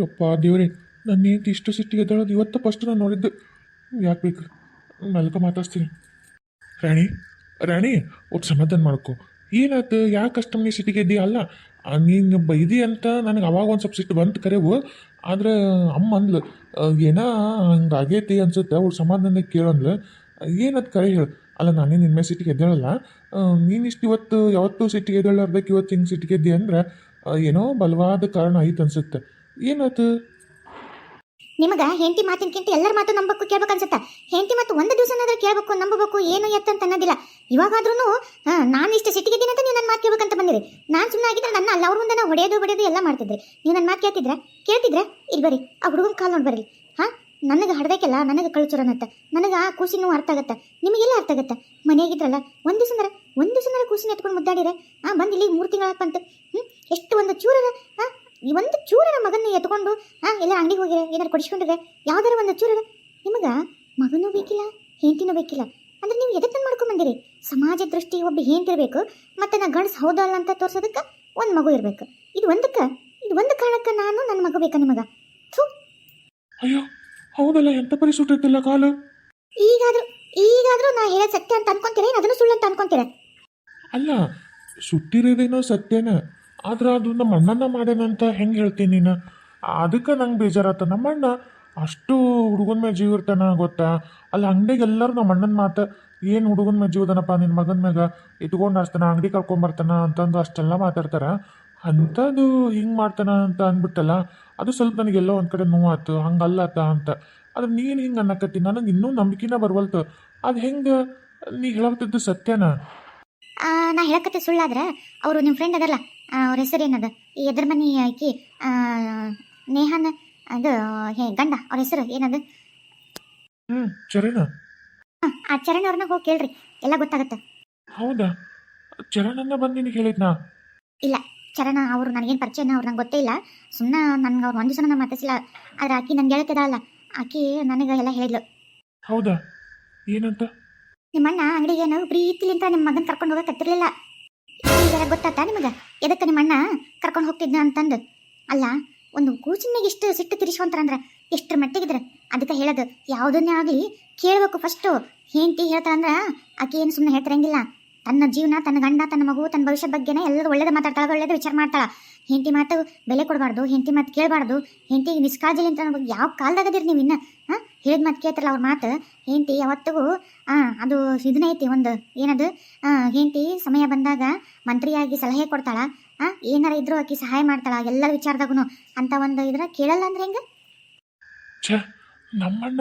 ಯಪ್ಪ ದೇವ್ರೆ ನನ್ನ ಹೆಂಡತಿ ಇಷ್ಟು ಸಿಟ್ಟಿಗೆ ಎದ್ದಾಳದು ಇವತ್ತು ಫಸ್ಟ್ ನಾನು ನೋಡಿದ್ದು. ಯಾಕೆ ಬೇಕು? ಮೆಲ್ಕ ಮಾತಾಡ್ತೀನಿ ರಾಣಿ ರಾಣಿ, ಒಟ್ಟು ಸಮಾಧಾನ ಮಾಡ್ಕೊ. ಏನಾಯ್ತು? ಯಾಕೆ ಅಷ್ಟೊಮ್ಮೆ ಸಿಟ್ಟಿಗೆ ಇದ್ದೀಯ? ಅಲ್ಲ ನೀನು ಬೈದಿ ಅಂತ ನನಗೆ ಅವಾಗ ಒಂದು ಸ್ವಲ್ಪ ಸಿಟ್ಟು ಬಂತು ಕರೆವು. ಆದ್ರೆ ಅಮ್ಮ ಅಂದ್ಲು ಏನೋ, ಹಂಗೆ ಆಗೈತಿ ಅನ್ಸುತ್ತೆ? ಅವ್ರು ಸಮಾಧಾನ ಕೇಳಂದ್ಲು ಏನದು ಕರೆ ಹೇಳು? ಅಲ್ಲ, ನಾನೇ ನಿನ್ನ ಮೇಲೆ ಸಿಟ್ಟಿಗೆ ಎದ್ದೇಳಲ್ಲ. ನೀನು ಇಷ್ಟು ಇವತ್ತು, ಯಾವತ್ತೂ ಸಿಟ್ಟಿಗೆ ಎದ್ದೇಳಾರ್ದಕ್ಕೆ ಇವತ್ತು ಹಿಂಗೆ ಸಿಟ್ಟಿಗೆ ಎದ್ದಿ ಅಂದ್ರೆ ಏನೋ ಬಲವಾದ ಕಾರಣ ಐತೆ ಅನ್ಸುತ್ತೆ. ಏನಾಯ್ತು ನಿಮಗ ಹೆಂಡತಿ ಮಾತಿನಕ್ಕಿಂತ ಎಲ್ಲರ ಮಾತು ನಂಬಬೇಕು ಕೇಳ್ಬೇಕು ಅನ್ಸುತ್ತ? ಹೆಂಡತಿ ಮಾತು ಒಂದು ದಿವಸನಾದ್ರೂ ಕೇಳಬೇಕು, ನಂಬಬೇಕು, ಏನು ಎತ್ತ ಅಂತ ಅನ್ನೋದಿಲ್ಲ. ಇವಾಗಾದ್ರೂ ನಾನು ಇಷ್ಟು ಸಿಟ್ಟಿಗಿದ್ದೀನಿ ಅಂತ ನೀವು ನನ್ನ ಮಾತು ಕೇಳ್ಬೇಕಂತ ಬಂದಿರಿ. ನಾನು ಸುಮ್ಮನೆ ಆಗಿದ್ರೆ ನನ್ನ ಅಲ್ಲ ಅವ್ರ ಮುಂದೆ ಹೊಡೆಯೋದು ಹೊಡೆಯೋದು ಎಲ್ಲ ಮಾಡ್ತಿದ್ರಿ. ನೀವು ನನ್ನ ಮಾತು ಕೇಳ್ತಿದ್ರೆ? ಕೇಳ್ತಿದ್ರೆ? ಇಲ್ಲಿ ಬರ್ರಿ, ಆ ಹುಡುಗನ ಕಾಲ್ ನೋಡಿ ಬರ್ರಿ. ಹಾಂ, ನನಗೆ ಹಡ್ದಕ್ಕೆಲ್ಲ ನನಗೆ ಕಳ್ಚುರನತ್ತ ನನಗೆ ಆ ಕೂಸಿನೂ ಅರ್ಥ ಆಗತ್ತೆ? ನಿಮಗೆಲ್ಲ ಅರ್ಥ ಆಗತ್ತೆ? ಮನೆಯಾಗಿದ್ರಲ್ಲ, ಒಂದು ದಿವಸಂದ್ರೆ ಒಂದು ದಿವಸಂದ್ರೆ ಕೂಸಿನ ಎತ್ಕೊಂಡು ಮುದ್ದಾಡಿರೆ? ಆ, ಬಂದು ಇಲ್ಲಿ ಮೂರು ತಿಂಗಳ ಬಂತು. ಹ್ಞೂ ಎಷ್ಟು ಒಂದು ಚೂರ ಹಾ ಈ ಒಂದು ಚೂರನ ಮಗನ್ನ ಎತ್ಕೊಂಡು ಹಾ ಎಲ್ಲ ಅಂಗಡಿಗೆ ಹೋಗಿರೆ ಏನಾರು ಕೊಡಿಸ್ಕೊಂಡಿದ್ರೆ ಯಾವ್ದಾರ ಒಂದು ಚೂರ. ನಿಮಗ ಮಗನೂ ಬೇಕಿಲ್ಲ ಹೆಂಡತಿನೂ ಬೇಕಿಲ್ಲ. ಅಂದ್ರೆ ನೀವು ಎದಕ್ಕೆ ಮಾಡ್ಕೊಂಡ್ ಸಮಾಜ ದೃಷ್ಟಿ ಒಬ್ಬ ಹೆಂಡ್ತಿರ್ಬೇಕು ಮತ್ತೆ ನಾ ಗಂಡ್ಸ್ ಹೌದಲ್ಲ ಅಂತ ತೋರ್ಸೋದಕ್ಕೆ ಒಂದು ಮಗು ಇರ್ಬೇಕು. ಇದು ಒಂದಕ್ಕೆ ಇದು ಒಂದು ಕಾರಣಕ್ಕೆ ನಾನು ನನ್ನ ಮಗು ಬೇಕಾ ನಿಮಗ? ಥೂ. ಅಯ್ಯೋ ಹೌದಲ್ಲ ಎಂತ ಪರಿ ಕಾಲು? ಈಗಾದ್ರೂ ಈಗಾದ್ರೂ ನಾ ಹೇಳೋದು ಸತ್ಯ ಅಂತ ಅನ್ಕೊಂತೀರ? ಏನು ಅದನ್ನು ಸುಳ್ಳು ಅಂತ ಅನ್ಕೊಂತೀರ? ಅಲ್ಲ ಸುಟ್ಟಿರೋದೇನೋ ಸತ್ಯನ? ಆದ್ರೆ ಅದು ನಮ್ಮ ಅಣ್ಣನ ಮಾಡ್ಯಾನಂತ ಹೆಂಗೆ ಹೇಳ್ತೀನಿ ನೀನು? ಅದಕ್ಕೆ ನಂಗೆ ಬೇಜಾರಾತ ನಮ್ಮ ಅಣ್ಣ ಅಷ್ಟು ಹುಡುಗನ ಮೇಲೆ ಜೀವ ಇರ್ತಾನ ಗೊತ್ತಾ? ಅಲ್ಲಿ, ಅಂಗಡಿಗೆ ಎಲ್ಲರೂ ನಮ್ಮ ಅಣ್ಣನ ಮಾತು, ಏನು ಹುಡುಗನ ಮೇಲೆ ಜೀವದನಪ್ಪ ನಿನ್ನ ಮಗನ ಮ್ಯಾಗ ಇಟ್ಕೊಂಡು ಅಷ್ಟನ ಅಂಗಡಿ ಕರ್ಕೊಂಬರ್ತಾನ ಅಂತಂದು ಅಷ್ಟೆಲ್ಲ ಮಾತಾಡ್ತಾರ. ಅಂಥದ್ದು ಹಿಂಗೆ ಮಾಡ್ತಾನ ಅಂತ ಅಂದ್ಬಿಟ್ಟಲ್ಲ, ಅದು ಸ್ವಲ್ಪ ನನಗೆಲ್ಲೋ ಒಂದು ಕಡೆ ನೋವಾತು ಹಂಗಲ್ಲತ್ತ ಅಂತ. ಆದ್ರೆ ನೀನು ಹಿಂಗೆ ಅನ್ನಕತ್ತಿ, ನನಗೆ ಇನ್ನೂ ನಂಬಿಕೆನ ಬರ್ವಲ್ತು. ಅದು ಹೆಂಗೆ, ನೀ ಹೇಳಾಗ್ತಿದ್ದು ಸತ್ಯನಾ? ನಾ ಹೇಳಕತ್ತೆ ಸುಳ್ಳಾದ್ರೆ ಅವರು ನಿಮ್ಮ ಫ್ರೆಂಡ್ ಅದಲ್ಲ ಅವ್ರ ಹೆಸರು ಏನದ? ಈ ಎದ್ರ ಮನಿ ಆಕಿ ನೇಹಾನ ಅದು ಹೇ ಗಂಡ ಅವ್ರ ಹೆಸರು ಏನದು? ಹ್ಞೂ ಚರಣ ಆ ಚರಣ್ ಅವ್ರನ್ನ ಹೋಗಿ ಕೇಳ್ರಿ ಎಲ್ಲ ಗೊತ್ತಾಗತ್ತೆ. ಹೌದಾ? ಚರಣನ್ನ ಬಂದು ನಿನಗೆ ಹೇಳಿದ್ನಾ? ಇಲ್ಲ ಚರಣ ಅವರು ನನಗೇನು ಪರಿಚಯನ ಅವ್ರು ನಂಗೆ ಗೊತ್ತೇ ಇಲ್ಲ. ಸುಮ್ಮನೆ ನನ್ಗೆ ಅವ್ರು ಒಂದು ಸಲ ಮಾತಾಡಿಸಿಲ್ಲ ಆದ್ರೆ ಆಕಿ ನನ್ಗೆ ಅಲ್ಲ ಆಕಿ ನನಗೆ ಎಲ್ಲ ಹೇಳಿದ್ಲು. ಹೌದಾ? ಏನಂತ? ನಿಮ್ಮ ಅಣ್ಣ ಅಂಗಡಿಗೆ ನಾವು ಪ್ರೀತಿಲಿಂತ ನಿಮ್ಮ ಮಗನ ಕರ್ಕೊಂಡು ಹೋಗಕತ್ತಿರ್ಲಿಲ್ಲ ಈಗ ಗೊತ್ತಾತ ನಿಮಗೆ? ಎದಕ್ಕೆ ನಿಮ್ಮ ಅಣ್ಣ ಕರ್ಕೊಂಡು ಹೋಗ್ತಿದ್ನ ಅಂತಂದು? ಅಲ್ಲ, ಒಂದು ಕೂಚಿನಿಗೆ ಇಷ್ಟು ಸಿಟ್ಟು ತಿರ್ಸ್ಕೊಂತಾರಂದ್ರೆ ಎಷ್ಟರ ಮಟ್ಟಿಗಿದ್ರೆ? ಅದಕ್ಕೆ ಹೇಳೋದು, ಯಾವುದನ್ನೇ ಆಗಲಿ ಕೇಳಬೇಕು ಫಸ್ಟು ಹೆಂಡತಿ ಹೇಳ್ತಾರಂದ್ರೆ ಆಕೆ ಏನು ಸುಮ್ಮನೆ ಹೇಳ್ತಿರಂಗಿಲ್ಲ. ತನ್ನ ಜೀವನ, ತನ್ನ ಗಂಡ, ತನ್ನ ಮಗು, ತನ್ನ ಭವಿಷ್ಯ ಬಗ್ಗೆನೇ ಎಲ್ಲರೂ ಒಳ್ಳೇದು ಮಾತಾಡ್ತಾಳೆ, ಒಳ್ಳೇದು ವಿಚಾರ ಮಾಡ್ತಾಳ. ಹೆಂಡತಿ ಮಾತು ಬೆಲೆ ಕೊಡಬಾರ್ದು, ಹೆಂಡತಿ ಮಾತು ಕೇಳಬಾರ್ದು. ಹೆಂಡತಿಗೆ ನಿಷ್ಕಾಳಜಿ ಅಂತ ಯಾವ ಕಾಲದಾಗದಿರಿ ನೀವು ಇನ್ನ ಹೇಳಿದ ಮಾತು ಕೇಳ್ತಾರಲ್ಲ ಅವ್ರ ಮಾತು? ಹೆಂಡತಿ ಯಾವತ್ತಿಗೂ ಅದು ಇದನ್ನ ಐತಿ ಒಂದು, ಏನದು? ಹೆಂಡತಿ ಸಮಯ ಬಂದಾಗ ಮಂತ್ರಿಯಾಗಿ ಸಲಹೆ ಕೊಡ್ತಾಳ. ಏನಾರ ಇದ್ರೂ ಆಕಿ ಸಹಾಯ ಮಾಡ್ತಾಳ ಎಲ್ಲ ವಿಚಾರದಾಗೂ ಅಂತ ಒಂದು ಇದ್ರ ಕೇಳಲ್ಲ ಅಂದ್ರೆ ಹೆಂಗ? ಛೇ, ನಮ್ಮಣ್ಣ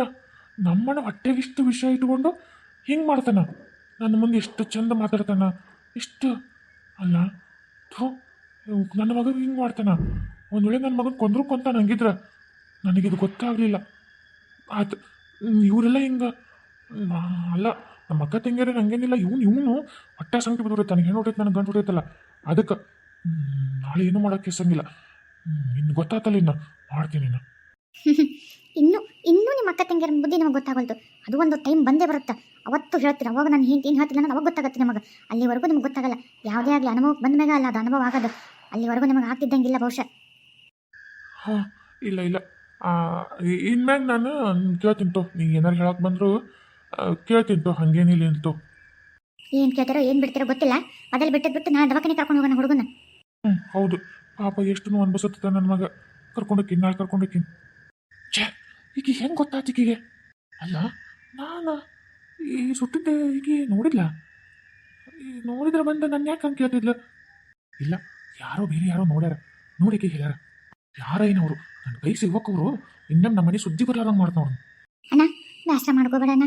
ನಮ್ಮಣ್ಣ ಹೊಟ್ಟೆಗಿಷ್ಟು ವಿಷಯ ಇಟ್ಕೊಂಡು ಹಿಂಗೆ ಮಾಡ್ತಾನ. ನನ್ನ ಮುಂದೆ ಎಷ್ಟು ಚಂದ ಮಾತಾಡ್ತಾನ. ಇಷ್ಟು, ಅಲ್ಲ ನನ್ನ ಮಗನ ಹಿಂಗೆ ಮಾಡ್ತಾನ. ಒಂದು ವೇಳೆ ನನ್ನ ಮಗನ ಕೊಂದ್ರು ಕೊಂತಾನ ಹಂಗಿದ್ರ, ನನಗಿದು ಗೊತ್ತಾಗಲಿಲ್ಲ. ಆಯ್ತು. ಇವರೆಲ್ಲ ಹಿಂಗೆ? ಅಲ್ಲ ನಮ್ಮ ಅಕ್ಕ ತಂಗಿಯರೇ ಹಂಗೇನಿಲ್ಲ ಇವನು ಇವನು ಹೊಟ್ಟೆ ಸಂಖ್ಯೆ ಬಿದ್ದೈತೆ ನನಗೆ ಹೆಣ್ಣು ಹೊಟ್ಟೈತೆ ನನಗೆ ಗಂಟು ಹೊಟ್ಟೈತಲ್ಲ. ಅದಕ್ಕೆ ನಾಳೆ ಏನು ಮಾಡೋಕೆ ಸಂಗಿಲ್ಲ ನಿನ್ಗೆ ಗೊತ್ತಾತಲ್ಲ ಇನ್ನು ಮಾಡ್ತೀನಿ ಇನ್ನು. ಇನ್ನು ಇನ್ನೂ ನಿಮ್ಮ ಅಕ್ಕ ತಂಗಿಯರ ಬುದ್ಧಿ ನಮಗೆ ಗೊತ್ತಾಗಲ್ತು ಅದು ಒಂದು ಟೈಮ್ ಬಂದೇ ಬರುತ್ತೆ. ಅವತ್ತು ಹೇಳ್ತೀರ ಅವಾಗ ನಾನು ಹಿಂಗೆ ಏನು ಹೇಳ್ತೀನಿ ನಾನು ಅವಾಗ ಗೊತ್ತಾಗುತ್ತೆ ನಿಮಗೆ. ಅಲ್ಲಿವರೆಗೂ ನಿಮ್ಗೆ ಗೊತ್ತಾಗಲ್ಲ. ಯಾವುದೇ ಆಗಲಿ ಅನುಭವ ಬಂದ ಮ್ಯಾಗ ಅಲ್ಲ ಅದು ಅನುಭವ ಆಗೋದು. ಅಲ್ಲಿವರೆಗೂ ನಿಮಗೆ ಆಗ್ತಿದ್ದಂಗಿಲ್ಲ ಬಹುಶಃ ಹಾಂ ಇಲ್ಲ ಇಲ್ಲ. ಇನ್ಮ್ಯಾಗ ನಾನು ಕೇಳ್ತೀನಿ ತೋ ನೀ ಏನಾರು ಹೇಳಕ್ಕೆ ಬಂದ್ರು ಕೇಳ್ತೀನಿ ತೋ ಹಂಗೇನಿಲ್ಲ ಅಂತ ಏನು ಕೇಳ್ತಾರೋ ಏನು ಬಿಡ್ತಾರೋ ಗೊತ್ತಿಲ್ಲ. ಅದೆಲ್ಲ ಬಿಟ್ಟದ್ ಬಿಟ್ಟು ನಾನು ದವಾಖಾನೆ ಕರ್ಕೊಂಡು ಹೋಗೋಣ ಹುಡುಗನ ಹ್ಞೂ ಹೌದು. ಪಾಪ ಎಷ್ಟು ನೋವು ಅನ್ಬಸತ್ತ ನನ್ನ ಮಗ. ಕರ್ಕೊಂಡೋಕಿನ್ ನಾಳೆ ಕರ್ಕೊಂಡೋಕಿನ್ ಛೇ ಈಗ ಹೆಂಗೆ ಗೊತ್ತಾಯ್ತು ಈಕಿಗೆ? ಅಲ್ಲ ನಾನು ಈ ಸುಟ್ಟಿದ್ದೆ ಈಗ ನೋಡಿಲ್ಲ ಈ ನೋಡಿದ್ರೆ ಬಂದು ನನ್ನ ಯಾಕೆ ಹಂಗೆ ಕೇಳ್ತಿದ್ಲು? ಇಲ್ಲ ಯಾರೋ ಬೇರೆ ಯಾರೋ ನೋಡ್ಯಾರ. ನೋಡಿಕೆ ಹೇಳ್ಯಾರ. ಯಾರ ಏನವರು ನನ್ನ ಕೈ ಸಿಗ್ಬೇಕವರು. ಇನ್ನೊಮ್ಮೆ ನಮ್ಮ ಮನೆ ಸುದ್ದಿ ಬರ್ಲಾರಂಗೆ ಮಾಡ್ತಾವ್ರು ಅಣ್ಣ ಬೇಸರ ಮಾಡ್ಕೋಬೇಡ ಅಣ್ಣ.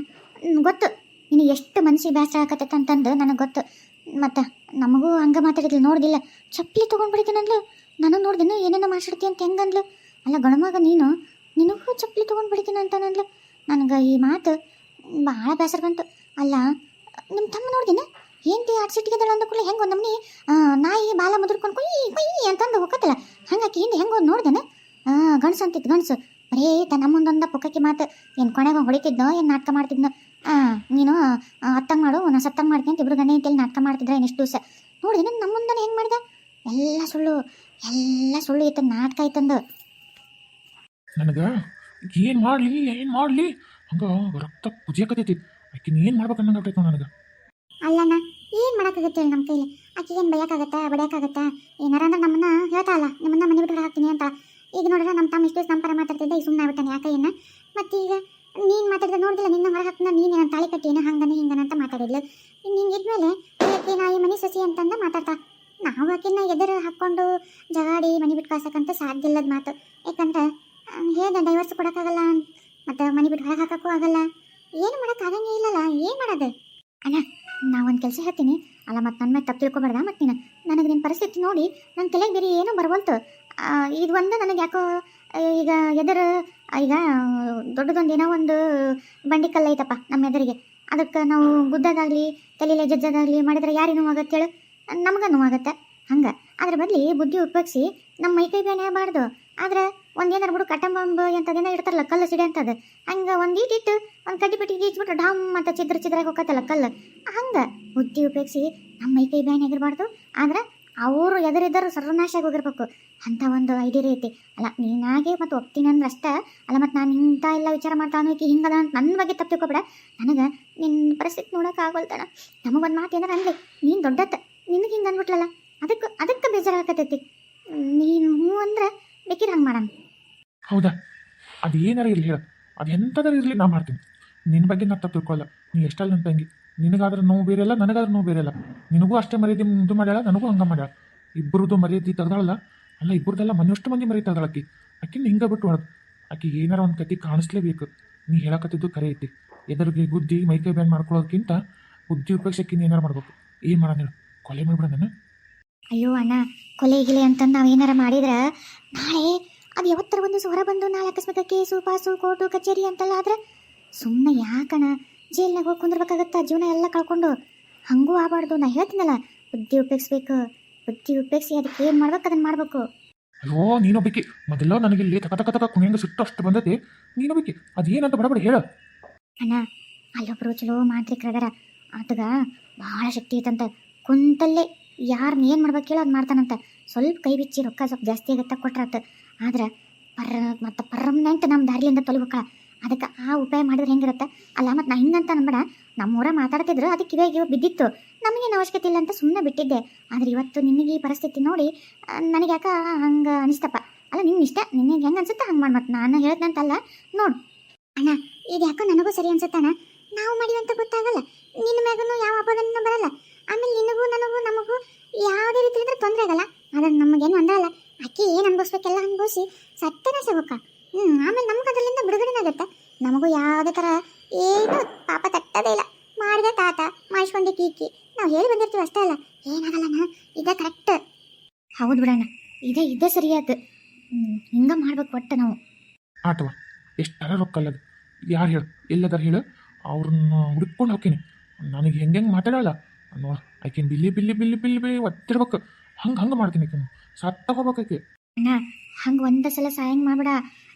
ಗೊತ್ತು. ನೀನು ಎಷ್ಟು ಮನ್ಸಿಗೆ ಬೇಸರ ಆಗತ್ತೈತೆ ಅಂತಂದು ನನಗೆ ಗೊತ್ತು. ಮತ್ತು ನಮಗೂ ಹಂಗೆ ಮಾತಾಡಿದ್ಲು, ನೋಡ್ದಿಲ್ಲ. ಚಪ್ಪಲಿ ತೊಗೊಂಡ್ಬಿಡಿತೀನಂದ್ಲು ನಾನು ನೋಡ್ದೇನು ಏನೇನೋ ಮಾತಾಡ್ತಿ ಅಂತ ಹೆಂಗಂದ್ಲು. ಅಲ್ಲ ಗಣಮಗ ನೀನು, ನಿನಗೂ ಚಪ್ಪಲಿ ತೊಗೊಂಡ್ಬಿಡಿತೀನಿ ಅಂತಾನಂದ್ಲು ನನಗೆ ಈ ಮಾತು ಭಾಳ ಬೇಸರ ಬಂತು. ಅಲ್ಲ ನಿಮ್ಮ ತಮ್ಮ ನೋಡ್ದಿನ? ಏನ್ತಿ ಆಟ ಸಿಟ್ಟಿಗೆದಳ ಅಂದ ಕೂಡಲೇ ಹೆಂಗೆ ಒಂದು ನಮ್ನಿ ನಾಯಿ ಬಾಲ ಮುದುರ್ಕೊಂಡು ಕೊಯ್ ಕೊಯ್ ಅಂತಂದು ಹೋಗತ್ತಲ್ಲ ಹಂಗಾಕಿ ಹಿಂದೆ ಹೆಂಗೆ ಒಂದು ನೋಡ್ದೇನ? ಗಂಡ್ಸು ಅಂತಿತ್ತು ಗಂಡ್ಸು. ಬರೇ ತನ್ನ ಮುಂದೊಂದ ಪುಕ್ಕಕ್ಕೆ ಮಾತು ಏನು ಕೊನೆಗೆ ಹೊಡಿತಿದ್ನೋ ಏನು ನಾಟಕ ಮಾಡ್ತಿದ್ನೋ? ಆ, ನೀನು ಅತ್ತಂಗೆ ಮಾಡು ನಾ ಸತ್ತಂಗೆ ಮಾಡ್ತೀನಿ ಅಂತ ಇಬ್ರು ಗಂಡ ಅಂತೇಳಿ ನಾಟಕ ಮಾಡ್ತಿದ್ರೆ ಇನ್ನೆಷ್ಟು ದಿವಸ? ನೋಡಿ ನಮ್ಮ ಮುಂದೆ ಹೆಂಗೆ ಮಾಡಿದೆ? ಎಲ್ಲ ಸುಳ್ಳು ಎಲ್ಲ ಸುಳ್ಳು ಇತ್ತು ನಾಟಕ ಐತಂದು ನನಗೆ ಏನು ಮಾಡಲಿ ಏನು ಮಾಡಲಿ? ಹಂಗೆ ರಕ್ತ ಕುದಿಯಕತ್ತೈತಿ. ಆಕಿನ ಏನು ಮಾಡ್ಬೇಕನ್ನಂಗಾಗ್ತೈತೆ ನನಗೆ. ಅಲ್ಲಣ್ಣ, ಏನು ಮಾಡಕ್ಕಾಗತ್ತೆ ಹೇಳಿ ನಮ್ಮ ಕೈಲಿ? ಆಕೆಗೇನು ಏನ್ ಬಡಿಯೋಕ್ಕಾಗತ್ತಾ? ಏನಾರ ಅಂದ್ರೆ ನಮ್ಮನ್ನ ಹೇಳ್ತಾಳ ನಿಮ್ಮನ್ನ ಮನೆ ಬಿಟ್ಟು ಹಾಕ್ತೀನಿ ಅಂತ ಈಗ ನೋಡಿದ್ರೆ ನಮ್ಮ ತಮ್ಮ ಇಷ್ಟು ಸಂಪರ ಮಾತಾಡ್ತಿದ್ದೆ, ಈಗ ಸುಮ್ಮನೆ ಆಗ್ಬಿಟ್ಟಾನೆ ಯಾಕೆಯನ್ನ ಏನ ಮತ್ತೆ ಈಗ ನೀನು ಮಾತಾಡಿದ ನೋಡಿದಿಲ್ಲ ನಿನ್ನ ಹೊರ ಹಾಕ್ನ ನೀನು ನನ್ನ ತಾಳಿ ಕಟ್ಟಿನ ಹಂಗನೆ ಹಿಂಗನ ಅಂತ ಮಾತಾಡಿದ್ಲು. ನಿಂಗೆ ಇದ್ಮೇಲೆ ಆಕೆ ನಾಯಿ ಮನೆ ಸೊಸಿ ಅಂತಂದ ಮಾತಾಡ್ತಾ. ನಾವು ಆಕಿನ ಎದುರು ಹಾಕ್ಕೊಂಡು ಜಗಾಡಿ ಮನೆ ಬಿಟ್ಟು ಕಳ್ಸಕ್ಕಂತ ಸಾಧ್ಯ ಇಲ್ಲದ ಮಾತು. ಯಾಕಂದ್ರೆ ಹೇಗೆ ಡೈವರ್ಸ್ ಕೊಡೋಕ್ಕಾಗಲ್ಲ ಮತ್ತು ಮನೆ ಬಿಟ್ಟು ಹೊರಗೆ ಹಾಕಕ್ಕೂ ಆಗಲ್ಲ. ಏನು ಮಾಡೋಕ್ಕಾಗಂಗೆ ಇಲ್ಲಲ್ಲ, ಏನು ಮಾಡೋದು? ಅಣ್ಣ ನಾ ಒಂದು ಕೆಲಸ ಹೇಳ್ತೀನಿ. ಅಲ್ಲ ಮತ್ತು ನನ್ನ ಮೇಲೆ ತಪ್ಪು ತಿಳ್ಕೊಬಾರ್ದ? ಮತ್ತು ನೀನು? ನನಗೆ ನಿನ್ನ ಪರಿಸ್ಥಿತಿ ನೋಡಿ ನನ್ನ ತಲೆಗೆ ಬೇರೆ ಏನು ಬರವಲ್ತು. ಇದು ಒಂದು ನನಗೆ ಯಾಕೋ ಈಗ ಎದುರು ಈಗ ದೊಡ್ಡದೊಂದು ಏನೋ ಒಂದು ಬಂಡಿ ಕಲ್ಲ ಐತಪ್ಪ ನಮ್ಮ ಎದುರಿಗೆ. ಅದಕ್ಕೆ ನಾವು ಗುದ್ದದಾಗಲಿ ತಲೆಲೆ ಜಜ್ಜೋದಾಗಲಿ ಮಾಡಿದ್ರೆ ಯಾರಿಗೆ ನೋವಾಗತ್ತೆ ಹೇಳು? ನಮ್ಗೆ ನೋವಾಗತ್ತೆ ಹಂಗೆ. ಅದ್ರ ಬದಲಿ ಬುದ್ಧಿ ಉಪಯೋಗಿಸಿ ನಮ್ಮ ಮೈ ಕೈ ಬೇನೆ ಆಗಬಾರ್ದು. ಆದ್ರೆ ಒಂದೇನಾರು ಬಿಡು ಕಟಂಬಂಬ ಎಂಥದ್ದೇನೋ ಇಡ್ತಾರಲ್ಲ, ಕಲ್ಲು ಸಿಡಿ ಅಂತದ ಹಂಗೆ ಒಂದು ಇಟ್ಟಿಟ್ಟು ಒಂದು ಕಡ್ಡಿ ಪಟ್ಟಿಗೆ ಈಜ್ಬಿಟ್ರೆ ಡಾಮ್ ಅಂತ ಚಿದ್ರ ಚಿದ್ರಾಗಿ ಹೋಗತ್ತಲ್ಲ ಕಲ್ಲು. ಹಂಗೆ ಬುದ್ಧಿ ಉಪಯೋಗಿಸಿ ನಮ್ಮ ಮೈ ಕೈ ಬ್ಯಾನ್ ಆಗಿರಬಾರ್ದು. ಆದ್ರೆ ಅವರು ಎದುರಿದ್ದರು ಸರ್ವನಾಶ ಆಗಿ ಹೋಗಿರ್ಬೇಕು ಅಂತ ಒಂದು ಐಡಿಯಾ ಐತಿ. ಅಲ್ಲ ನೀನಾಗೆ ಮತ್ತು ಒಪ್ತೀನಿ ಅಂದ್ರೆ ಅಷ್ಟೇ. ಅಲ್ಲ ಮತ್ತು ನಾನು ಇಂಥ ಎಲ್ಲ ವಿಚಾರ ಮಾಡ್ತಾ ಅನ್ನೋಕೆ ಹಿಂಗದ ಅಂತ ನನ್ನ ಬಗ್ಗೆ ತಪ್ಪು ತಿಳ್ಕೊಬೇಡ. ನನಗೆ ನಿನ್ನ ಪರಿಸ್ಥಿತಿ ನೋಡೋಕೆ ಆಗೋಲ್ತಣ ನಮಗೊಂದು ಮಾತು ಏನಾರ ಅನ್ಲಿ. ನೀನು ದೊಡ್ಡತ್ತ. ನಿನಗೆ ಹಿಂಗೆ ಅಂದ್ಬಿಟ್ಲಲ್ಲ ಅದಕ್ಕೆ ಅದಕ್ಕೆ ಬೇಜಾರಾಗತ್ತೈತಿ ನೀನು ಹ್ಞೂ ಅಂದ್ರೆ ಬೇಕಿದ್ರೆ ಹಂಗೆ ಮಾಡೋಣ ಹೌದಾ? ಅದು ಏನಾರ ಇರಲಿ ಹೇಳ. ಅದು ಎಂಥದಾರ ಇರಲಿ ನಾ ಮಾಡ್ತೀನಿ. ನಿನ್ನ ಬಗ್ಗೆ ನಾ ತಪ್ಪು ತಿಳ್ಕೊಳ್ಳಲ್ಲ ನೀ ಎಷ್ಟಲ್ಲ ನನ್ನ ತಂಗಿ? ನಿನಗಾದ್ರೂ ನೋವು ಬೇರೆ ಅಲ್ಲ ನನಗಾದ್ರೆ ನೋವು ಬೇರೆ ಅಲ್ಲ ನಿನಗೂ ಅಷ್ಟೇ ಮರ್ಯಾದೆ ಇದು ಮಾಡ್ಯಾಳ, ನನಗೂ ಹಂಗೆ ಮಾಡ್ಯಾಳ. ಇಬ್ಬರದ್ದು ಮರ್ಯಾದೆ ತೆಗ್ದಾಳಲ್ಲ ಅಲ್ಲ ಇಬ್ಬರದೆಲ್ಲ ಮನೆಯಷ್ಟು ಮಂದಿ ಮರಿ ತೆಗ್ದಾಳ ಆಕಿ. ಆಕಿನ ಹಿಂಗೆ ಬಿಟ್ಟು ಹೊಡೆದು. ಆಕಿ ಏನಾರ ಒಂದು ಕತಿ ಕಾಣಿಸ್ಲೇಬೇಕು. ನೀ ಹೇಳಕತ್ತಿದ್ದು ಕರೆ ಐತಿ. ಎದುರಿಗೆ ಗುದ್ದಿ ಮೈಕೈ ಬ್ಯಾನ್ ಮಾಡ್ಕೊಳ್ಳೋದಕ್ಕಿಂತ ಬುದ್ಧಿ ಉಪಯೋಗಿಸಕ್ಕೆ ಏನಾರು ಮಾಡ್ಬೇಕು. ಏನು ಮಾಡೋಣ ಹೇಳು? ಕೊಲೆ ಮಾಡ್ಬಿಡ ನಾನು ಅಯ್ಯೋ ಅಣ್ಣ, ಕೊಲೆ ಗಿಲೆ ಅಂತಂದು ನಾವು ಏನಾರ ಮಾಡಿದ್ರೆ ನಾಳೆ ಅದು ಯಾವತ್ತರ ಒಂದು ಹೊರ ಬಂದು ನಾಳೆ ಅಕಸ್ಮಾತ್ ಕೇಸು ಪಾಸು ಕೋರ್ಟು ಕಚೇರಿ ಅಂತೆಲ್ಲ ಆದ್ರೆ ಸುಮ್ಮನೆ ಯಾಕಣ ಜೈಲ್ನಾಗ ಹೋಗಿ ಕುಂದ್ರಬೇಕಾಗತ್ತ ಜೀವನ ಎಲ್ಲ ಕಳ್ಕೊಂಡು? ಹಂಗೂ ಆಗಬಾರ್ದು. ನಾ ಹೇಳ್ತೀನಲ್ಲ ಬುದ್ಧಿ ಉಪಯೋಗಿಸ್ಬೇಕು. ಬುದ್ಧಿ ಉಪಯೋಗಿಸಿ ಅದಕ್ಕೆ ಏನು ಮಾಡ್ಬೇಕು ಅದನ್ನು ಮಾಡಬೇಕು. ಅಯ್ಯೋ ನೀನೊಬ್ಬಕಿ ಮೊದಲ ನನಗೆ ಇಲ್ಲಿ ತಕ ತಕ ತಕ ಕುಣಿಯಂಗೆ ಸಿಟ್ಟು ಅಷ್ಟು ಬಂದೈತಿ ನೀನೊಬ್ಬಕಿ ಅದೇನಂತ ಬಡಬಡ ಹೇಳ. ಅಣ್ಣ ಅಲ್ಲೊಬ್ರು ಚಲೋ ಮಾಂತ್ರಿಕರದಾರ. ಆತಗ ಭಾಳ ಶಕ್ತಿ ಐತಂತ. ಕುಂತಲ್ಲೇ ಯಾರನ್ನ ಏನು ಮಾಡ್ಬೇಕು ಹೇಳೋ ಅದು ಮಾಡ್ತಾನಂತ. ಸ್ವಲ್ಪ ಕೈ ಬಿಚ್ಚಿ ರೊಕ್ಕ ಸ್ವಲ್ಪ ಜಾಸ್ತಿ ಆಗತ್ತ ಕೊಟ್ರಾತ. ಆದ್ರೆ ಪರ್ ಮತ್ತು ಪರ್ಮನೆಂಟ್ ನಮ್ಮ ದಾರಿಯಿಂದ ತೊಲಿಬೇಕ ಅದಕ್ಕೆ ಆ ಉಪಾಯ ಮಾಡಿದ್ರೆ ಹೆಂಗಿರುತ್ತೆ? ಅಲ್ಲ ಮತ್ತು ನಾ ಹಿಂಗಂತ ಅನ್ಬೇಡ. ನಮ್ಮೂರ ಮಾತಾಡ್ತಿದ್ರು ಅದಕ್ಕೆ ಇವಾಗ ಇವಾಗ ಬಿದ್ದಿತ್ತು. ನಮಗೇನು ಅವಶ್ಯಕತೆ ಇಲ್ಲ ಅಂತ ಸುಮ್ಮನೆ ಬಿಟ್ಟಿದ್ದೆ. ಆದ್ರೆ ಇವತ್ತು ನಿನಗೆ ಈ ಪರಿಸ್ಥಿತಿ ನೋಡಿ ನನಗೆ ಹಂಗೆ ಅನಿಸ್ತಪ್ಪ? ಅಲ್ಲ ನಿನ್ನ ಇಷ್ಟ? ನಿನಗೆ ಹೆಂಗೆ ಅನ್ಸುತ್ತೆ ಹಂಗೆ ಮಾಡಿ ಮತ್ತು ನಾನು ಹೇಳ್ದಂತಲ್ಲ ನೋಡು. ಅಣ್ಣ ಇದು ಯಾಕೋ ನನಗೂ ಸರಿ ಅನ್ಸುತ್ತಣ್ಣ ನಾವು ಮಾಡಿವಂತ ಗೊತ್ತಾಗಲ್ಲ. ನಿನ್ನ ಮ್ಯಾಗೂ ಯಾವ ಅಪವಾದನೂ ಬರಲ್ಲ. ಆಮೇಲೆ ನಿನಗೂ ನನಗೂ ನಮಗೂ ಯಾವುದೇ ರೀತಿ ತೊಂದರೆ ಆಗಲ್ಲ. ಅದನ್ನ ನಮಗೇನು ಅಂದಲ್ಲ ಅಕ್ಕಿ ಏನು ಅನುಭವಿಸ್ಬೇಕೆಲ್ಲ ಅನುಭವಿಸಿ ಸತ್ತನ ಸಿಗೋಕ. ಹ್ಞೂ ಆಮೇಲೆ ನಮ್ಗೆ ಅದರಿಂದ ಬಿಡುಗಡೆನಾಗತ್ತೆ ನಮಗೂ ಯಾವುದೇ ಥರ ಏನು ಪಾಪ ತಟ್ಟದೇ ಇಲ್ಲ. ಮಾಡಿದ ತಾತ ಮಾಡಿಸ್ಕೊಂಡೆ ಕೀಕಿ. ನಾವು ಹೇಳಿ ಬಂದಿರ್ತೀವಿ ಅಷ್ಟೇ ಅಲ್ಲ. ಏನಾಗಲ್ಲಣ್ಣ ಇದ ಕರೆಕ್ಟ್ ಹೌದು ಬಿಡಣ್ಣ. ಇದೇ ಇದೇ ಸರಿಯಾದ. ಹಿಂಗೆ ಮಾಡ್ಬೇಕು ಒಟ್ಟು ನಾವು. ಆಟವ ಎಷ್ಟರ ರೊಕ್ಕ ಅಲ್ಲದು. ಯಾರು ಹೇಳು ಎಲ್ಲದಾರ ಹೇಳು. ಅವ್ರನ್ನ ಹುಡುಕೊಂಡು ಹೋಗ್ತೀನಿ ನನಗೆ ಹೆಂಗೆ ಹೆಂಗೆ ಮಾತಾಡಲ್ಲ. ನೋಡ ಕ್ಯಾನ್ ಬಿಲ್ಲಿ ಬಿಲ್ಲಿ ಬಿಲ್ಲಿ ಬಿಲ್ಲಿ ಬಿಲ್ಲಿ ಒತ್ತಿರ್ಬೇಕು. ಹಂಗೆ ಹಂಗೆ ಮಾಡ್ತೀನಿ ಆಕಿನ ಸತ್ತ ಅಣ್ಣ ಹಂಗೆ ಒಂದೇ ಸಲ ಸಾಯಂಗ್ ಮಾಡ್ಬೇಡ.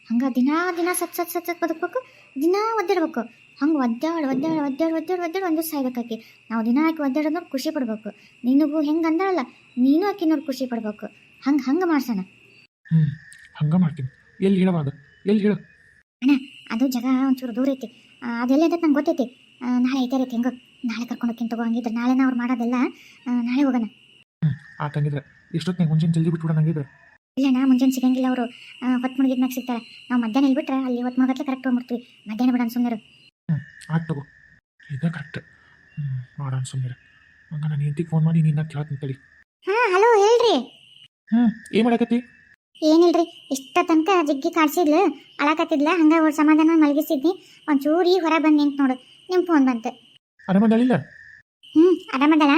ಹಂಗೆ ದಿನಾ ದಿನ ಸತ್ ಸತ್ ಸತ್ ಸತ್ ಬದುಕ್ಬೇಕು. ದಿನಾ ಒದ್ದಾಡ್ಬೇಕು. ಹಂಗೆ ಒದ್ದಾಡ್ ಒದ್ದಾಡ್ ಒದ್ದಾಡ್ ಒದ್ದಾಡ್ ಒದ್ದಾಡ್ ಒಂದು ಸಾಯ್ಬೇಕಾಕಿ. ನಾವು ದಿನ ಆಕಿ ಒದ್ದಾಡೋದ್ ಖುಷಿ ಪಡ್ಬೇಕು. ನಿನಗೂ ಹೆಂಗೆ ಅಂದ್ರಲ್ಲ ನೀನು ಆಕಿ ನೋಡಿ ಖುಷಿ ಪಡ್ಬೇಕು. ಹಂಗೆ ಹಂಗೆ ಮಾಡ್ಸೋಣ. ಹ್ಞೂ ಹಂಗೆ ಮಾಡ್ತೀನಿ. ಎಲ್ಲಿ ಹೇಳಬಾರ್ದು ಎಲ್ಲಿ ಹೇಳು? ಅಣ್ಣ ಅದು ಜಾಗ ಒಂಚೂರು ದೂರ ಐತಿ. ಅದೆಲ್ಲ ಅಂತ ನಂಗೆ ಗೊತ್ತೈತಿ. ನಾಳೆ ಐತೆ ರೀತಿ ಹೆಂಗೋ. ನಾಳೆ ಕರ್ಕೊಂಡು ಹೋಗ್ತೀನಿ ತಗೋ. ಹಂಗಿದ್ರೆ ನಾಳೆನ ಅವ್ರು ಮಾಡೋದೆಲ್ಲ ನಾಳೆ ಹೋಗೋಣ. ಆತಂಗಿದ್ರೆ ಇಷ್ಟೊತ್ತಿನ ಮುಂಜಾನೆ ಜಲ್ದಿ ಬಿಟ್ಬಿಡ ನಂಗಿದ್ರೆ ಇಲ್ಲಣ್ಣ ಮುಂಜಾನೆ ಸಿಗಂಗಿಲ್ಲ ಅವರು. ಹೊತ್ತು ಮುಳುಗಿದ್ಮ್ಯಾಗ ಸಿಗ್ತಾರೆ ನಾವು ಮಧ್ಯಾಹ್ನ ಇಲ್ಲಿ ಬಿಟ್ರೆ ಅಲ್ಲಿ ಹೊತ್ತು ಮುಳುಗತ್ಲೆ ಕರೆಕ್ಟ್ ಹೋಗ್ಬಿಡ್ತೀವಿ ಮಧ್ಯಾಹ್ನ ಬಿಡ ಸುಮ್ಮನೆ ಆಯ್ತು ತಗೋ. ಇದೇ ಕರೆಕ್ಟ್ ಹ್ಞೂ ಮಾಡೋಣ ಸುಮ್ಮನೆ ಹಂಗ ನಾನು ಹೆಂಡತಿಗೆ ಫೋನ್ ಮಾಡಿ ನಿನ್ನ ಕೇಳ್ತೀನಿ ತಡಿ. ಹಾಂ ಹಲೋ ಹೇಳ್ರಿ. ಹ್ಞೂ ಏನು ಮಾಡಕತ್ತಿ? ಏನಿಲ್ರಿ ಇಷ್ಟ ತನಕ ಜಿಗ್ಗಿ ಕಾಡ್ಸಿದ್ಲು ಅಳಕತ್ತಿದ್ಲ ಹಂಗ ಅವ್ರ ಸಮಾಧಾನ ಮಲಗಿಸಿದ್ನಿ. ಒಂಚೂರು ಚೂರಿ ಹೊರ ಬಂದು ನಿಂತು ನೋಡು ನಿಮ್ಮ ಫೋನ್ ಬಂತು. ಆರಾಮದಳಿಲ್ಲ ಹ್ಞೂ ಆರಾಮದಲ್ಲ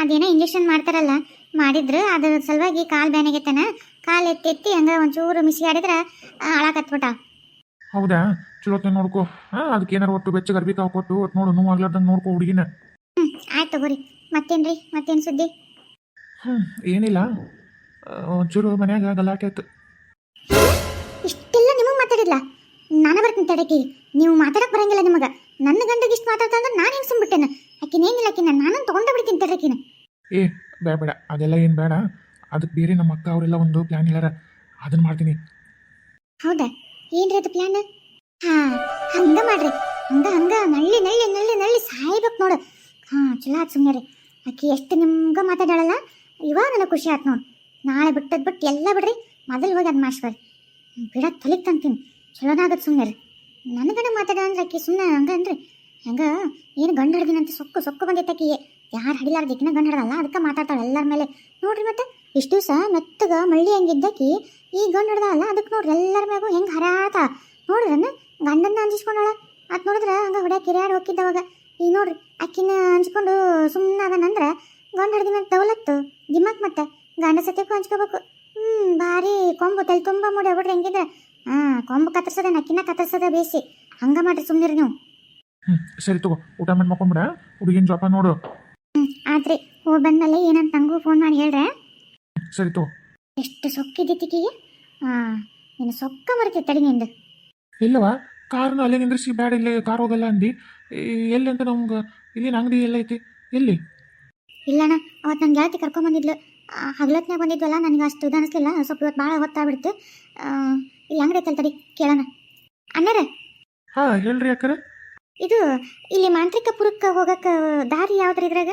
ಅದೇನೋ ಇಂಜೆಕ್ಷನ್ ಮಾಡ್ತಾರಲ್ಲ ಮಾಡಿದ್ರು. ಅದ್ರ ಸಲುವಾಗಿ ಕಾಲು ಬೇನಾಗೈತನ ಕಾಲು ಎತ್ತಿ ಎತ್ತಿ ಹಂಗ ಒಂಚೂರು ಮಿಸಿ ಆಡಿದ್ರೆ ಹಾಳಾಕತ್ಬಿಟ ಹೌದಾ? ಚಲೋತ್ತೆ ನೋಡ್ಕೋ. ಹಾಂ ಅದಕ್ಕೆ ಏನಾರು ಒಟ್ಟು ಬೆಚ್ಚಗೆ ಅರ್ಬಿ ಕಾವು ಕೊಟ್ಟು ಒಟ್ಟು ನೋಡು ನೋವು ಆಗ್ಲಾರ್ದಂಗೆ ನೋಡ್ಕೋ ಹುಡುಗಿನ. ಹ್ಞೂ ಆಯ್ತು ತಗೋರಿ. ಮತ್ತೇನ್ರಿ ಮತ್ತೇನು ಸುದ್ದಿ? ಹ್ಞೂ ಏನಿಲ್ಲ. ಒಂಚೂರು ಮನ್ಯಾಗ ಗಲಾಟೆ ಆಯ್ತು. ಇಷ್ಟೆಲ್ಲ ನಿಮಗೆ ಮಾತಾಡಿಲ್ಲ ನಾನು ಬರ್ತೀನಿ ತಡಕಿ. ನೀವು ಮಾತಾಡಕ್ ಬರಂಗಿಲ್ಲ ನಿಮಗೆ. ನನ್ನ ಗಂಡಗೆ ಇಷ್ಟು ಮಾತಾಡ್ತಾ ಅಂದ್ರೆ ನಾನು ಹೆಂಗೆ ಸುಮ್ಬಿಟ್ಟೆನ? ಆಕಿನ ಏನಿಲ್ಲ ಆಕಿನ ನಾನು ತೊಗೊಂಡ ಬಿಡ್ತೀನಿ ತಡಕಿನ ಏ ಬೇಡ ಬೇಡ. ಅದೆಲ್ಲ ಏನು ಬೇಡ. ಅದಕ್ಕೆ ಬೇರೆ ನಮ್ಮ ಅಕ್ಕ ಅವರೆಲ್ಲ ಒಂದು ಪ್ಲ್ಯಾನ್ ಹೇಳ್ಯಾರ. ಅದನ್ನ ಮಾಡ್ತೀನಿ. ಹೌದಾ? ಏನ್ರಿ ಅದು ಪ್ಲ್ಯಾನ್ ಹಾ, ಹಂಗ ಮಾಡ್ರಿ. ಹಂಗ ಹಂಗ. ನಳ್ಳಿ ನಳ್ಳಿ ನಳ್ಳಿ ನಳ್ಳಿ. ಸಾಯ್ಬೇಕು ನೋಡು. ಹಾ, ಚಲೋ ಆತ್ ಸುಮ್ಮನೆ ರೀ ಆಕಿ ಎಷ್ಟು ನಿಮ್ಗ ಮಾತಾಡಲ್ಲ ಇವಾಗ ನನಗೆ ಖುಷಿ ಆಯ್ತು ನೋಡಿ. ನಾಳೆ ಬಿಟ್ಟದ್ ಬಿಟ್ಟು ಎಲ್ಲ ಬಿಡ್ರಿ. ಮೊದಲು ಹೋಗಿ ಅದು ಮಾಡ್ಸ್ಬಾರಿ ಬಿಡಕ್ಕೆ ತೊಲಿಕ್ ತಂತೀನಿ. ಚಲೋನಾಗತ್ತೆ ಸುಮ್ಮನೆ ರೀ ನನಗಡೆ ಮಾತಾಡ ಅಂದ್ರೆ ಅಕ್ಕಿ ಸುಮ್ಮನೆ ಹಂಗ ಅನ್ರಿ ಹಂಗ, ಏನು ಗಂಡು ಹಿಡ್ದಿನಂತ ಸೊಕ್ಕು ಸೊಕ್ಕು ಬಂದೈತೆ ಆಕಿಗೆ ಯಾರು ಹಿಡಿಲಾರ್ದಿಕ್ಕಿನ ಗಂಡು ಹಿಡಲ್ಲ ಅದಕ್ಕೆ ಮಾತಾಡ್ತಾಳೆ ಎಲ್ಲರ ಮೇಲೆ. ನೋಡ್ರಿ ಮತ್ತೆ, ಇಷ್ಟು ದಿವಸ ಮೆತ್ತಗ ಮಳ್ಳಿ ಹಂಗಿದ್ದಕಿ ಈ ಗಂಡು ಹಿಡ್ದಲ್ಲ? ಅದಕ್ಕೆ ನೋಡ್ರಿ ಎಲ್ಲರ ಮ್ಯಾಗೂ ಹೆಂಗೆ ಹರಾತ. ನೋಡ್ರನ್ನ ಗಂಡನ್ನ ಅಂಜಿಸ್ಕೊಂಡಾಳ. ಅದ್ ನೋಡಿದ್ರೆ ಹಂಗ ಹೊಡೆಯ ಕಿರಿಯಾಡ್ ಹೋಗಿದ್ದವಾಗ ಈ ನೋಡ್ರಿ ಅಕ್ಕಿನ ಹಂಚ್ಕೊಂಡು ಸುಮ್ಮನೆ ಅದನಂದ್ರ ಗಂಡು ಹಿಡ್ದಿನ ತವಲತ್ತು ದಿಮಾಕ್ ಮತ್ತೆ. ಗಂಡ ಸತ್ಯಕ್ಕೂ ಹಂಚ್ಕೋಬೇಕು ಹ್ಮ್, ಭಾರಿ ಕೊಂಬು, ತಲೆ ತುಂಬ ಮೂಡಿ ಹೋಗ್ಬಿಡ್ರಿ ಹೆಂಗಿದ್ರೆ. ಹಾಂ, ಕೊಂಬು ಕತ್ತರ್ಸದ ಅಕ್ಕಿನ ಕತ್ತರ್ಸದ ಬೇಸಿ ಹಂಗ ಮಾಡ್ರಿ ಸುಮ್ಮನಿರಿ ನೀವು. ಹ್ಞೂ ಸರಿ ತಗೋ, ಊಟ ಮಾಡಿ ಮಕ್ಕೊಂಬಿಡ. ಹುಡುಗಿನ ಜೋಪ ನೋಡು. ಆದ್ರಿ ಹೋಗಿ ಬಂದ್ಮೇಲೆ ಏನಂತ ನಂಗೂ ಫೋನ್ ಮಾಡಿ ಹೇಳ್ರೆ? ಸರಿ ತೋ ಎಷ್ಟು ಸೊಕ್ಕಿದ್ದಿತ್ತಿಕಿಗೆ ಹಾ ನೀನು ಸೊಕ್ಕ ಬರ್ತೈತೆ ತಡಿ ನಿಂದು. ಇಲ್ಲವಾ ಕಾರ್ನ ಅಲ್ಲೇ ನಿಂದ್ರಿಸಿ ಬ್ಯಾಡ ಇಲ್ಲೇ ಕಾರ್ ಹೋಗಲ್ಲ ಅಂದಿ. ಎಲ್ಲಿ ಅಂತ ನಮ್ಗೆ ಇಲ್ಲಿನ ಅಂಗಡಿ ಎಲ್ಲ ಐತಿ. ಎಲ್ಲಿ? ಇಲ್ಲಣ್ಣ ಅವತ್ತು ನನ್ನ ಗೆಳತಿ ಕರ್ಕೊಂಬಂದಿದ್ಲು ಹಗಲತ್ನಾಗ ಬಂದಿದ್ವಲ್ಲ ನನಗೆ ಅಷ್ಟು ಇದು ಅನಿಸ್ಲಿಲ್ಲ. ಸ್ವಲ್ಪ ಇವತ್ತು ಭಾಳ ಹೊತ್ತಾಗ್ಬಿಡ್ತು. ಇಲ್ಲಿ ಅಂಗಡಿ ಐತಲ್ ತಡಿ ಕೇಳೋಣ. ಅಣ್ಣರ? ಹಾಂ ಹೇಳ್ರಿ ಅಕ್ಕರ. ಇದು ಇಲ್ಲಿ ಮಾಂತ್ರಿಕಪುರಕ್ಕೆ ಹೋಗಕ್ಕೆ ದಾರಿ ಯಾವ್ದ್ರ ಇದ್ರಾಗ?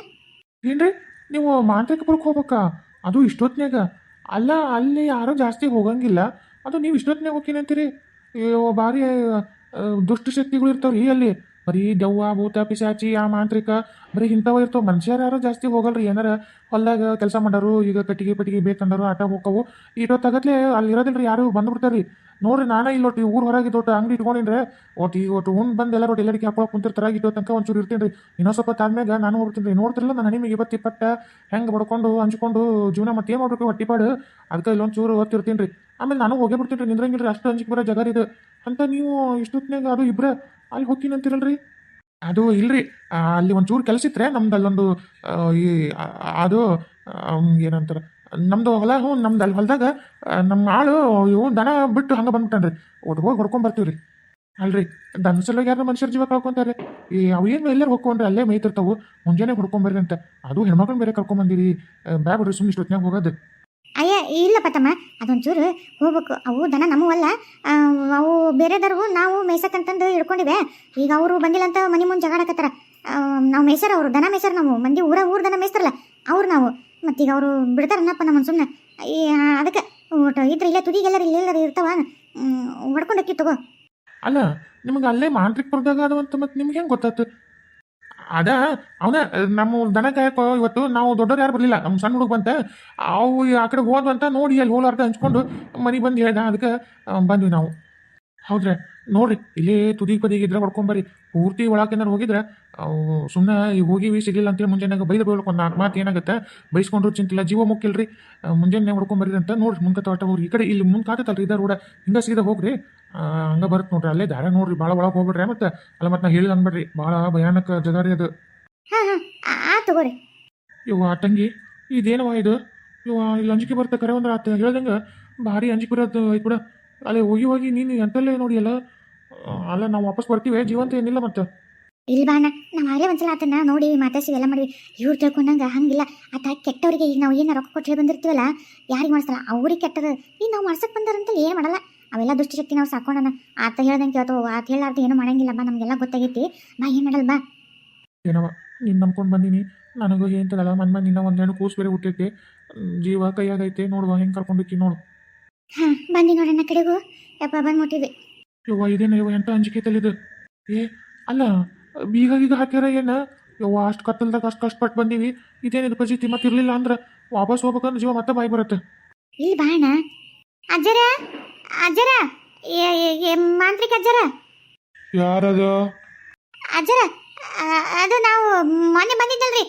ಏನ್ರಿ? ನೀವು ಮಾಂತ್ರಿಕಪುರಕ್ಕೆ ಹೋಗ್ಬೇಕಾ? ಅದು ಇಷ್ಟೊತ್ನ್ಯಾಗ. ಅಲ್ಲ, ಅಲ್ಲಿ ಯಾರೂ ಜಾಸ್ತಿ ಹೋಗಂಗಿಲ್ಲ. ಅದು ನೀವು ಇಷ್ಟೊತ್ನ್ಯಾಗ ಹೋಗ್ತೀನಿ ಅಂತೀರಿ? ಭಾರಿ ದುಷ್ಟಶಕ್ತಿಗಳು ದುಷ್ಟ ಶಕ್ತಿಗಳು ಇರ್ತಾವ್ರಿ ಅಲ್ಲಿ. ಬರೀ ದೆವ್ವ, ಭೂತ, ಪಿಶಾಚಿ, ಆ ಮಾಂತ್ರಿಕ, ಬರೀ ಇಂಥವ ಇರ್ತಾವ. ಮನುಷ್ಯರು ಯಾರು ಜಾಸ್ತಿ ಹೋಗಲ್ರಿ? ಏನಾರ ಹೊಲ್ದಾಗ ಕೆಲಸ ಮಾಡೋರು, ಈಗ ಕಟ್ಟಿಗೆ ಪಟ್ಟಿಗೆ ಬೇಕಂದರು ಆಟ ಹೋಕ್ಕವು. ತಗತ್ಲೆ ಅಲ್ಲಿ ಇರೋದಿಲ್ರಿ, ಯಾರು ಬಂದ್ಬಿಡ್ತಾರ್ರಿ ನೋಡ್ರಿ, ನಾನೇ ಇಲ್ಲಿ ಒಟ್ಟು ಊರು ಹೊರಗೆ ದೊಡ್ಡ ಅಂಗಡಿ ಇಟ್ಕೊಂಡಿನ್ರೆ. ಒಟ್ಟು ಈಗ ಒಟ್ಟು ಉಂಡ್ ಬಂದು ಎಲ್ಲ ಒಟ್ಟು ಎಲ್ಲರಿಗೆ ಹಾಕೊಳಕ್ ಕುಂತಿರ್ತಾರ ಇಟ್ಟೋ ತನಕ ಒಂಚೂರು ಇರ್ತೀನಿ ರೀ ಇನ್ನೊಂದು ಸ್ವಲ್ಪ ತಾದ್ಮ್ಯಾಗ ನಾನು ಹೋಗ್ತೀನಿ ರೀ ನೋಡ್ತಿರಲ್ಲ ನಾನು ನಿಮಗೆ ಇವತ್ತು ಇಪ್ಪತ್ತ ಹೆಂಗೆ ಬಡ್ಕೊಂಡು, ಹಂಚ್ಕೊಂಡು, ಜೀವನ ಮತ್ತೆ ಏನು ಮಾಡ್ಬೇಕು ಹೊಟ್ಟಿಪಾಡು. ಅದಕ್ಕೆ ಇಲ್ಲೊಂದು ಚೂರು ಓದ್ತಿರ್ತೀನಿ ರೀ ಆಮೇಲೆ ನಾನು ಹೋಗೇ ಬಿಡ್ತೀನಿ ರೀ ನಿಂದ್ರಂಗಿಲ್ಲ ಅಷ್ಟು ಹಂಚಿಕೆ ಬರೋ ಜಗರ್ ಇದು. ಅಂತ ನೀವು ಇಷ್ಟೊತ್ತಿನಾಗ ಅದು ಇಬ್ರ ಅಲ್ಲಿ ಹೋಗ್ತೀನಿ ಅಂತಿರಲ್ರಿ? ಅದು ಇಲ್ರಿ. ಅಲ್ಲಿ ಒಂಚೂರು ಕೆಲಸ ಇತ್ತರೆ ನಮ್ದು ಅಲ್ಲೊಂದು ಈ ಅದು ಏನಂತಾರೆ, ನಮ್ದು ಹೊಲ ಹ್ಞೂ ನಮ್ದು ಅಲ್ಲಿ ಹೊಲದಾಗ ನಮ್ಮ ಆಳು, ಇವು ದನ ಬಿಟ್ಟು ಹಂಗೆ ಬಂದ್ಬಿಟ್ಟನ್ರಿ. ಒಟ್ಟು ಹೋಗಿ ಹೊಡ್ಕೊಂಡ್ ಬರ್ತೀವಿ ಅಲ್ರಿ ದನ ಸಲುವಾಗಿ ಯಾರು ಮನುಷ್ಯರ ಜೀವ ಕಳ್ಕೊಂತಾರೆ. ಈ, ಅವು ಏನು ಎಲ್ಲರೂ ಹೋಗ್ಕೊಂಡ್ರೆ ಅಲ್ಲೇ ಮೇಯ್ತಿರ್ತಾವು. ಮುಂಜಾನೆ ಹೊಡ್ಕೊಂಬರ್ರಿ ಅಂತ. ಅದು ಹೆಣ್ಮಕ್ಳು ಬೇರೆ ಕರ್ಕೊಂಬಂದಿರಿ ಬ್ಯಾ ಬಿಡ್ರಿ ಸುಮ್ಮನೆ ಇಷ್ಟೊತ್ತಿನಾಗ ಹೋಗೋದು. ಅಯ್ಯ, ಇಲ್ಲ ತಮ್ಮ ಅದೊಂಚೂರು ಹೋಗ್ಬೇಕು. ಅವು ದನ ನಮ್ಮವಲ್ಲ. ಅವು ಬೇರೆದವ್ರು ನಾವು ಮೇಯ್ಸಕ್ಕಂತಂದು ಹಿಡ್ಕೊಂಡಿವೆ. ಈಗ ಅವರು ಬಂದಿಲ್ಲ ಅಂತ ಮನೆ ಮುಂದೆ ಜಗಾಡಕತ್ತಾರ ನಾವು ಮೇಯ್ಸರ ಅವರು, ದನ ಮೇಸರ ನಾವು. ಮಂದಿ ಊರ ಊರ ದನ ಮೇಯ್ಸ್ತಾರಲ್ಲ, ಅವ್ರು ನಾವು. ಮತ್ತೀಗ ಅವರು ಬಿಡ್ತಾರನ್ನಪ್ಪ ನಮ್ಮನ್ನು ಸುಮ್ಮನೆ ಅದಕ್ಕೆ ಒಟ್ಟು ಇದ್ರೆ ಇಲ್ಲೇ ತುದಿಗೆಲ್ಲರೂ ಇಲ್ಲೆಲ್ಲರೂ ಇರ್ತಾವ. ಹೊಡ್ಕೊಂಡಕ್ಕಿ ತಗೋ. ಅಲ್ಲ, ನಿಮ್ಗೆ ಅಲ್ಲೇ ಮಾಂತ್ರಿಕಪುರದಾಗ ಅದು ಅಂತ ಮತ್ತೆ ನಿಮ್ಗೆ ಹೆಂಗೆ ಗೊತ್ತಾಯ್ತು ಅದ, ಅವನ, ನಮ್ಮ ದನ ಇವತ್ತು ನಾವು ದೊಡ್ಡವ್ರು ಯಾರು ಬರಲಿಲ್ಲ. ನಮ್ಮ ಸಣ್ಣ ಹುಡುಗ ಬಂತ, ಅವು ಆ ಕಡೆ ಹೋದ್ವಂತ ನೋಡಿ ಅಲ್ಲಿ ಹೋಲಾರ್ದ ಹಂಚ್ಕೊಂಡು ಮನೆಗೆ ಬಂದು ಹೇಳ್ದ. ಅದಕ್ಕೆ ಬಂದ್ವಿ ನಾವು. ಹೌದ್ರೆ? ನೋಡ್ರಿ, ಇಲ್ಲೇ ತುದಿ ಪದಿಗೆ ಇದ್ರೆ ಹೊಡ್ಕೊಂಬರಿ. ಪೂರ್ತಿ ಒಳಕೇನಾರು ಹೋಗಿದ್ರೆ ಸುಮ್ಮನೆ ಈಗ ಹೋಗಿವಿ ಸಿಗಲಿಲ್ಲ ಅಂತೇಳಿ ಮುಂಜಾನೆ ಬೈದು ಬೀಳ್ಬೇಕು ಒಂದು ಮಾತು ಏನಾಗುತ್ತೆ, ಬೈಸ್ಕೊಂಡ್ರು ಚಿಂತಿಲ್ಲ, ಜೀವ ಮುಕ್ಕಿಲ್ರಿ. ಮುಂಜಾನೆ ಹೊಡ್ಕೊಂಬರಿ ಅಂತ ನೋಡ್ರಿ ಮುಂದೆ ತೋಟ ಹೋಗ್ರಿ ಈ ಕಡೆ ಇಲ್ಲಿ ಮುಂದೆ ಕಾತೈತಲ್ರಿ ಇದ ರೋಡ. ಹಿಂಗೆ ಸೀದಾ ಹೋಗ್ರಿ. ಹಂಗ ಬರುತ್ತೆ ನೋಡ್ರಿ. ಅಲ್ಲೇ ದಾರ ನೋಡ್ರಿ ಭಾಳ ಒಳಗೆ ಹೋಗ್ಬಿಡ್ರಿ. ಮತ್ತೆ ಅಲ್ಲ ಮತ್ತೆ ನಾ ಹೇಳಿದ ಅನ್ಬೇಡ್ರಿ. ಭಾಳ ಭಯಾನಕ ಜಗ ರೀ ಅದು ಆ ತಗೋರಿ. ಇವ ತಂಗಿ ಇದೇನವ ಇದು? ಇವ ಇಲ್ಲಿ ಅಂಜಿಕೆ ಬರ್ತ ಕರೆ ಅಂದ್ರೆ ಆತ ಹೇಳ್ದಂಗೆ ಭಾರಿ ಅಂಜಿಕೆ ಬರೋದು ಐತ್ ಬಿಡ. ಅಲ್ಲೇ ಹೋಗಿ ಹೋಗಿ ನೀನು ಎಂತಲ್ಲೇ ನೋಡಿ ಅಲ್ಲ ಆ, ಅಲ್ಲ ನಾವು ವಾಪಸ್ ಬರ್ತೀವಿ. ಜೀವಂತ ಏನಿಲ್ಲ ಮತ್ತೆ. ಇಲ್ಲ ಬಾಣ ನಾವು ಅವರೇ ಒಂದ್ಸಲ ಆತನ ನೋಡಿ ಮಾತಾಡ್ಸಿ ಎಲ್ಲ ಮಾಡಿ ಇವ್ರು ತಿಳ್ಕೊಂಡಂಗ ಹಂಗಿಲ್ಲ. ಆತ ಕೆಟ್ಟವರಿಗೆ ಈಗ ನಾವು ಏನು ರೊಕ್ಕ ಕೊಟ್ಟು ಬಂದಿರ್ತೀವಲ್ಲ ಯಾರಿಗೆ ಮಾಡಿಸಲ್ಲ ಅವ್ರಿಗೆ ಕೆಟ್ಟದ. ಈಗ ನಾವು ಮಾಡ್ಸಕ್ ಬಂದಾರಂತ ಏನು ಮಾಡಲ್ಲ? ಅವೆಲ್ಲ ದುಷ್ಟಶಕ್ತಿ ನಾವು ಸಾಕೊಂಡನ ಆತ ಹೇಳ್ದಂಗೆ ಕೇಳ್ತಾವ ಆತ ಹೇಳಾರ್ದು ಏನು ಮಾಡಂಗಿಲ್ಲ ಬಾ ನಮಗೆಲ್ಲ ಗೊತ್ತಾಗೈತಿ. ಬಾ ಏನು ಮಾಡಲ್ಲ ಬಾ. ಏನವ ನೀನು ನಂಬ್ಕೊಂಡು ಬಂದೀನಿ. ನನಗೂ ಏಂತದಲ್ಲ ಮನ್ ಮನ್ ನಿನ್ನ ಒಂದೆರಡು ಕೂಸು ಬೇರೆ ಹುಟ್ಟೈತೆ ಜೀವ ಕೈಯಾಗೈತೆ ನೋಡುವ ಹೆಂಗೆ ಕರ್ಕೊಂಡೋಕ್ಕಿ ನೋಡು. ಹಾಂ ಬಂದಿ ನೋಡಣ್ಣ ಕಡೆಗೂ. ಯಪ್ಪ ಬಂದು ಮುಟ್ಟಿದೆ ಯವ್ವ ಇದೇನು ಯವ್ವ ಎಂಟ ಅಂಜಿಕೆ ತಲಿದು? ಏ ಅಲ್ಲ ಬೀಗ ಗೀಗ ಹಾಕ್ಯಾರ ಏನ? ಯವ್ವ ಅಷ್ಟು ಕತ್ತಲ್ದಾಗ ಅಷ್ಟು ಕಷ್ಟಪಟ್ಟು ಬಂದೀವಿ. ಇದೇನಿದು ಪರಿಸ್ಥಿತಿ ಮತ್ತೆ ಇರಲಿಲ್ಲ ಅಂದ್ರೆ ವಾಪಸ್ ಹೋಗ್ಬೇಕಂದ್ರೆ ಜೀವ ಮತ್ತೆ ಬಾಯಿ ಬರುತ್ತೆ. ಇಲ್ಲಿ ಬಾಣ ಅಜ್ಜರ? ಅಜ್ಜರ ಏ- ಏ- ಏ- ಮಾಂತ್ರಿಕ ಅಜ್ಜರ ಯಾರದು? ಅಜ್ಜರ ಅದು ನಾವು ಮೊನ್ನೆ ಬಂದಿದ್ದಲ್ರಿ.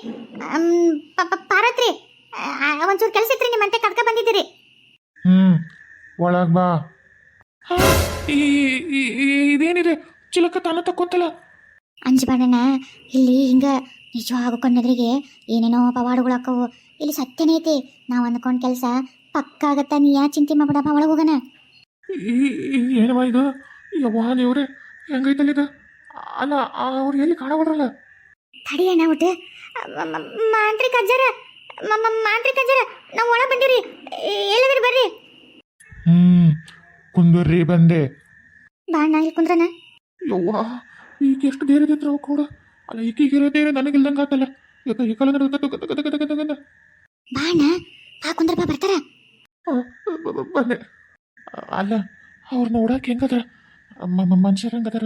ಪಾರತ್ರಿ ಒಂಚೂರು ಕೆಲಸ ಇತ್ರಿ ನಿಮ್ಮಂತೆ ಕರ್ಕ ಬಂದಿದ್ದೀರಿ. ಹ್ಮ್ ಒಳಗ್ ಬಾ. ಇದೇನಿದೆ? ಚಿಲಕ ತಾನ ತಕ್ಕೊಂತಲ್ಲ. ಅಂಜಬಾಡಣ್ಣ ಇಲ್ಲಿ ಹಿಂಗ ನಿಜವಾಗೂ ಕಣ್ಣದ್ರಿಗೆ ಏನೇನೋ ಪವಾಡಗಳು ಹಾಕವು. ಇಲ್ಲಿ ಸತ್ಯನೇ ಐತಿ. ನಾವು ಅಂದ್ಕೊಂಡ್ ಕೆಲಸ ಪಕ್ಕ ಆಗತ್ತ ನೀ ಯಾ ಚಿಂತೆ ಮಾಡ್ಬಿಡಪ್ಪ ಒಳಗೆ ಹೋಗೋಣ. ಏನವ ಇದು? ಯವ್ವಾ ದೇವ್ರೆ ಹೆಂಗೈತಲ್ಲ ಇದು? ಅಲ್ಲ ಅವ್ರು ಎಲ್ಲಿ ಕಾಣಬಲ್ರಲ್ಲ ತಡಿಯಣ್ಣ ಮ- ಮಾಂತ್ರಿಕ ಅಜ್ಜರ. ಮಾಂತ್ರಿಕ ಅಜ್ಜರ ನಾವು ಒಳ ಬಂದಿರಿ. ಎಲ್ಲದ್ರಿ ಬರ್ರಿ? ಹ್ಮ್ ಕುಂದರ್ರಿ ಬಂದೆ. ಬಾ ನಾ ಇಲ್ಲಿ ಕುಂದ್ರನ ಯವ್ವ ಈಗ ಎಷ್ಟು ಧೈರ್ಯ ಇದ್ರೆ ಅವ ಕೂಡ ಅಲ್ಲ ಈಕೀಗ ಇರೋ ಧೈರ್ಯ ನನಗಿಲ್ದಂಗೆ ಆತಲ್ಲ. ಯಾಕ ಈ ಕಾಲ ಗದ ಗದ ಗದ ಗದ ಗದ ಗದ. ಬಾ ಅಣ್ಣ ಬಾ ಕುಂದ್ರ ಬಾ ಬರ್ತಾರ ಬಂದೆ ಅಲ್ಲ ಅವ್ರು ನೋಡಕ್ಕೆ ಹೆಂಗದ? ಮನುಷ್ಯರ ಹಂಗದಾರ?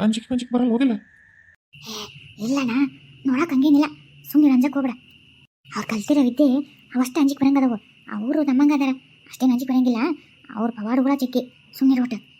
ಅಂಜಿಕೆ ಮಂಜಿಕೆ ಬರಲ್ಲ, ಹೋಗಿಲ್ಲ. ಇಲ್ಲಣ್ಣ ನೋಡಕ್ಕೆ ಹಂಗೇನಿಲ್ಲ. ಸುಮ್ಮನೆ ಅಂಜಕ್ಕೆ ಹೋಗ್ಬೇಡ. ಅವ್ರು ಕಲ್ತಿರೋ ವಿದ್ಯೆ ಅವಷ್ಟು ಅಂಜಿಕೆ ಬರಂಗದವು. ಅವರು ನಮ್ಮಂಗದಾರ. ಅಷ್ಟೇನು ಅಂಜಿಕ್ ಬರಂಗಿಲ್ಲ. ಅವ್ರ ಪವಾಡಗಳ ಚಿಕ್ಕಿ. ಸುಮ್ಮನೆ ಒಟ್ಟು.